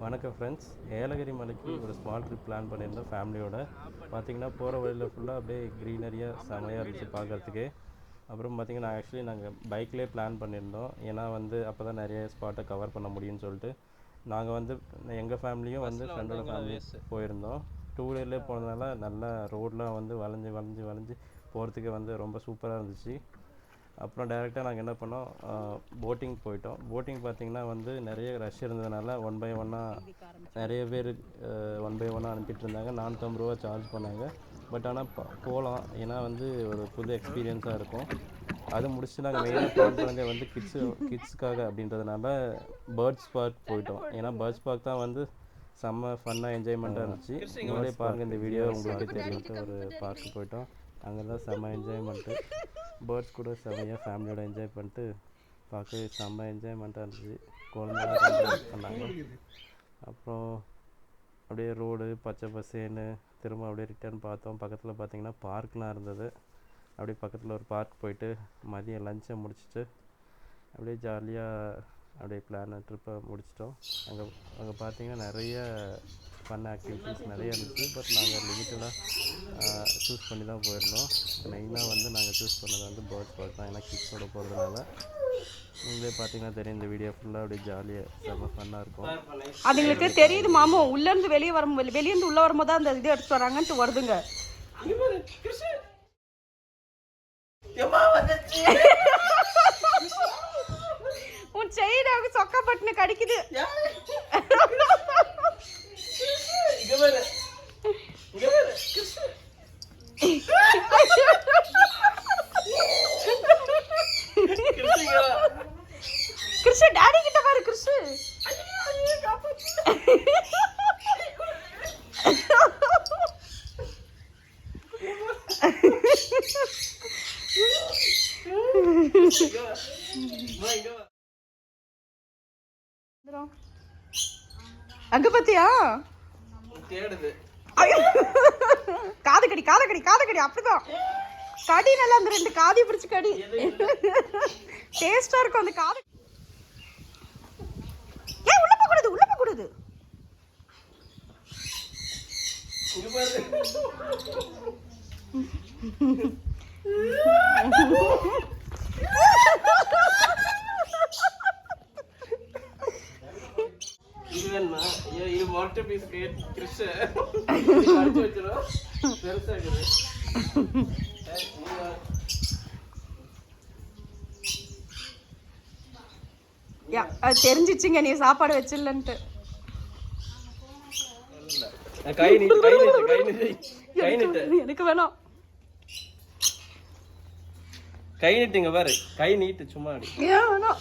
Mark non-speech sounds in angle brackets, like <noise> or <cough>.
வணக்கம் ஃப்ரெண்ட்ஸ் ஏலகிரி மலைக்கு ஒரு ஸ்மால் ட்ரிப் பிளான் பண்ணியிருந்தோம் ஃபேமிலியோட பார்த்தீங்கன்னா போகிற வழியில் ஃபுல்லாக அப்படியே க்ரீனரியாக செமையாக இருந்துச்சு பார்க்குறதுக்கு அப்புறம் பார்த்தீங்கன்னா ஆக்சுவலி நாங்கள் பைக்லேயே பிளான் பண்ணியிருந்தோம். ஏன்னா வந்து அப்போ தான் நிறைய ஸ்பாட்டை கவர் பண்ண முடியும்னு சொல்லிட்டு. நாங்கள் வந்து எங்கள் ஃபேமிலியும் வந்து ஃப்ரெண்டோட ஃபேமிலி போயிருந்தோம். டூ வீலர்லேயே போனதுனால நல்லா ரோடெலாம் வந்து வளைஞ்சு வளைஞ்சு வளைஞ்சு போகிறதுக்கு வந்து ரொம்ப சூப்பராக இருந்துச்சு. அப்புறம் டேரெக்டாக நாங்கள் என்ன பண்ணோம் போட்டிங் போயிட்டோம். போட்டிங் பார்த்தீங்கன்னா வந்து நிறைய ரஷ் இருந்ததுனால ஒன் பை ஒன்னாக நிறைய பேர் ஒன் பை ஒன்னாக அனுப்பிட்டு இருந்தாங்க. நானூற்றம்பது ரூபா சார்ஜ் பண்ணாங்க. பட் ஆனால் போகலாம். ஏன்னா வந்து ஒரு புது எக்ஸ்பீரியன்ஸாக இருக்கும். அது முடிச்சுட்டு நாங்கள் மெயினாக பிளான் பண்ணதே வந்து கிட்ஸு கிட்ஸ்க்காக அப்படின்றதுனால பேர்ட்ஸ் பார்க் போயிட்டோம். ஏன்னா பேர்ட்ஸ் பார்க் தான் வந்து செம்ம ஃபன்னாக என்ஜாய்மெண்ட்டாக இருந்துச்சு. உங்களே பாருங்கள் இந்த வீடியோ உங்களுக்கு தெரியும் ஒரு பார்க்கு போயிட்டோம். அங்கே தான் செம்ம என்ஜாய்மெண்ட்டு பேர்ட்ஸ் கூட செம்மையாக ஃபேமிலியோட என்ஜாய் பண்ணிட்டு பார்க்கவே செம்ம என்ஜாய்மெண்ட்டாக இருந்துச்சு. குழந்தைலாம் பண்ணாங்க. அப்புறம் அப்படியே ரோடு பச்சை பசேன்னு திரும்ப அப்படியே ரிட்டர்ன் பார்த்தோம். பக்கத்தில் பார்த்தீங்கன்னா பார்க்லாம் இருந்தது. அப்படியே பக்கத்தில் ஒரு பார்க் போயிட்டு மதியம் லஞ்சை முடிச்சுட்டு அப்படியே ஜாலியாக அப்படியே பிளான் ட்ரிப்பை முடிச்சிட்டோம். அங்கே அங்கே பார்த்தீங்கன்னா நிறைய ஃபன் ஆக்டிவிட்டீஸ் நிறைய இருந்துச்சு. பட் நாங்கள் லிமிட்டடாக சூஸ் பண்ணி தான் போயிருந்தோம். மெயினாக வந்து நாங்கள் சூஸ் பண்ணது வந்து பேர்ட்ஸ் பார்க் தான். ஏன்னா கிட்ஸோட போகிறதுனால நீங்களே பார்த்தீங்கன்னா தெரியும் இந்த வீடியோ ஃபுல்லாக அப்படியே ஜாலியாக செம்ம ஃபன்னாக இருக்கும். அதுங்களுக்கு தெரியுது மாமு. உள்ள இருந்து வெளியே வரும் வெளியே இருந்து உள்ள வரும்போது தான் அந்த இது எடுத்து வராங்கன்ட்டு வருதுங்க. பட்டுன்னு கடிக்குது கிருஷ்ண டாடி கிட்ட பாரு கிருஷ்ண அங்க பாத்தியா? தேடுது. காது கடி காது கடி காது கடி அப்படிதான். கடி நல்லா அந்த ரெண்டு காதி பிடிச்சு கடி. டேஸ்டா இருக்கும் அந்த காது. ஏன் உள்ள போக கூடாது உள்ள போக கூடாது. இங்க <laughs> ஐயோ இது பீஸ் அடிச்சு அது தெரிஞ்சிச்சுங்க நீ சாப்பாடு வச்சிடலன்ட்டு எனக்கு வேணாம். கை நீட்டுங்க பாரு. கை நீட்டு சும்மா அடி வேணாம்?